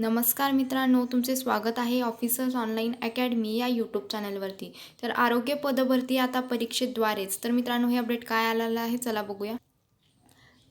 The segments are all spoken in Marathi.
नमस्कार मित्रांनो तुमचे स्वागत आहे ऑफिसर्स ऑनलाईन अकॅडमी या यूट्यूब चॅनलवरती. तर आरोग्य पदभरती आता परीक्षेद्वारेच. तर मित्रांनो हे अपडेट काय आलेलं आहे? चला बघूया.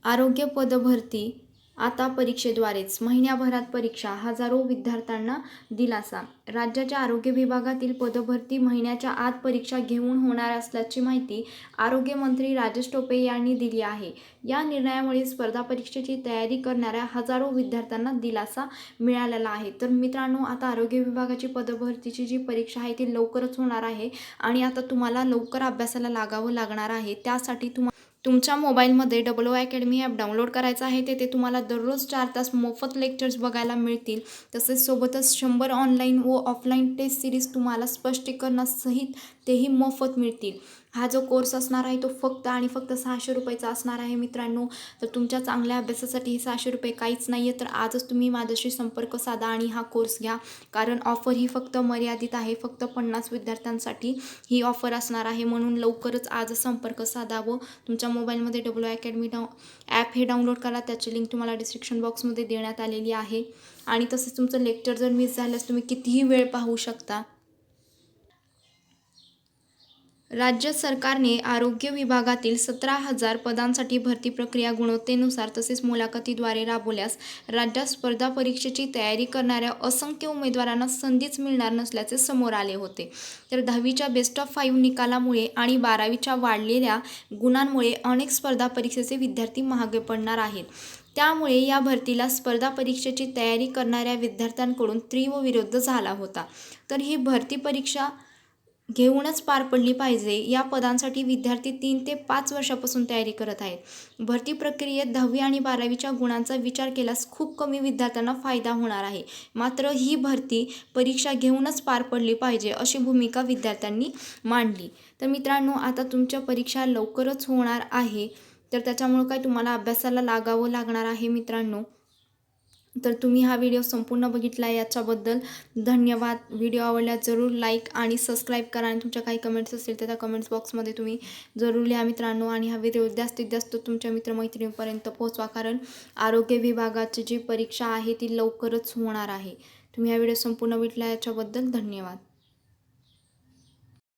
आरोग्य पदभरती आता परीक्षेद्वारेच. महिन्याभरात परीक्षा हजारो विद्यार्थ्यांना दिलासा. राज्याच्या आरोग्य विभागातील पदभरती महिन्याच्या आत परीक्षा घेऊन होणार असल्याची माहिती आरोग्यमंत्री राजेश टोपे यांनी दिली आहे. या निर्णयामुळे स्पर्धा परीक्षेची तयारी करणाऱ्या हजारो विद्यार्थ्यांना दिलासा मिळालेला आहे. तर मित्रांनो आता आरोग्य विभागाची पदभरतीची जी परीक्षा आहे ती लवकरच होणार आहे आणि आता तुम्हाला लवकर अभ्यासाला लागावं लागणार आहे. त्यासाठी तुम्हा तुमच्या मोबाईलमध्ये double O academy app download करायचं आहे तेथे तुम्हाला दररोज चार तास मोफत लेक्चर्स बघायला मिळतील. तसेच सोबतच शंभर ऑनलाईन व ऑफलाईन टेस्ट सिरीज तुम्हाला स्पष्टीकरणासहित तेही मोफत मिळतील. हा जो कोर्स असणार आहे तो फक्त आणि फक्त सहाशे रुपयाचा असणार आहे मित्रांनो. तर तुमच्या चांगल्या अभ्यासासाठी हे सहाशे रुपये काहीच नाही आहे तर आजच तुम्ही माझ्याशी संपर्क साधा आणि हा कोर्स घ्या. कारण ऑफर ही फक्त मर्यादित आहे फक्त पन्नास विद्यार्थ्यांसाठी ही ऑफर असणार आहे. म्हणून लवकरच आज संपर्क साधा व तुमच्या मोबाईलमध्ये डब्ल्यू अकॅडमी डाऊ ॲप हे डाउनलोड करा. त्याची लिंक तुम्हाला डिस्क्रिप्शन बॉक्समध्ये देण्यात आलेली आहे. आणि तसेच तुमचं लेक्चर जर मिस झाल्यास तुम्ही कितीही वेळ पाहू शकता. राज्य सरकारने आरोग्य विभागातील सतरा हजार पदांसाठी भरती प्रक्रिया गुणवत्तेनुसार तसेच मुलाखतीद्वारे राबवल्यास राज्यात स्पर्धा परीक्षेची तयारी करणाऱ्या असंख्य उमेदवारांना संधीच मिळणार नसल्याचे समोर आले होते. तर दहावीच्या बेस्ट ऑफ फाईव्ह निकालामुळे आणि बारावीच्या वाढलेल्या गुणांमुळे अनेक स्पर्धा परीक्षेचे विद्यार्थी महागे पडणार आहेत. त्यामुळे या भरतीला स्पर्धा परीक्षेची तयारी करणाऱ्या विद्यार्थ्यांकडून तीव्र विरोध झाला होता. तर ही भरती परीक्षा घेऊनच पार पडली पाहिजे. या पदांसाठी विद्यार्थी तीन ते पाच वर्षापासून तयारी करत आहेत. भरती प्रक्रियेत दहावी आणि बारावीच्या गुणांचा विचार केल्यास खूप कमी विद्यार्थ्यांना फायदा होणार आहे. मात्र ही भरती परीक्षा घेऊनच पार पडली पाहिजे अशी भूमिका विद्यार्थ्यांनी मांडली. तर मित्रांनो आता तुमच्या परीक्षा लवकरच होणार आहे. तर त्याच्यामुळं काय तुम्हाला अभ्यासाला लागावं लागणार आहे मित्रांनो? तर तुम्ही हा व्हिडिओ संपूर्ण बघितला याच्याबद्दल धन्यवाद. व्हिडिओ आवडल्यास जरूर लाईक आणि सबस्क्राईब करा आणि तुमच्या काही कमेंट्स असतील तर त्या कमेंट्स बॉक्समध्ये तुम्ही जरूर लिहा मित्रांनो आणि हा व्हिडिओ जास्तीत जास्त तुमच्या मित्रमैत्रिणींपर्यंत पोहोचवा. कारण आरोग्य विभागाची जी परीक्षा आहे ती लवकरच होणार आहे. तुम्ही हा व्हिडिओ संपूर्ण बघितला याच्याबद्दल धन्यवाद.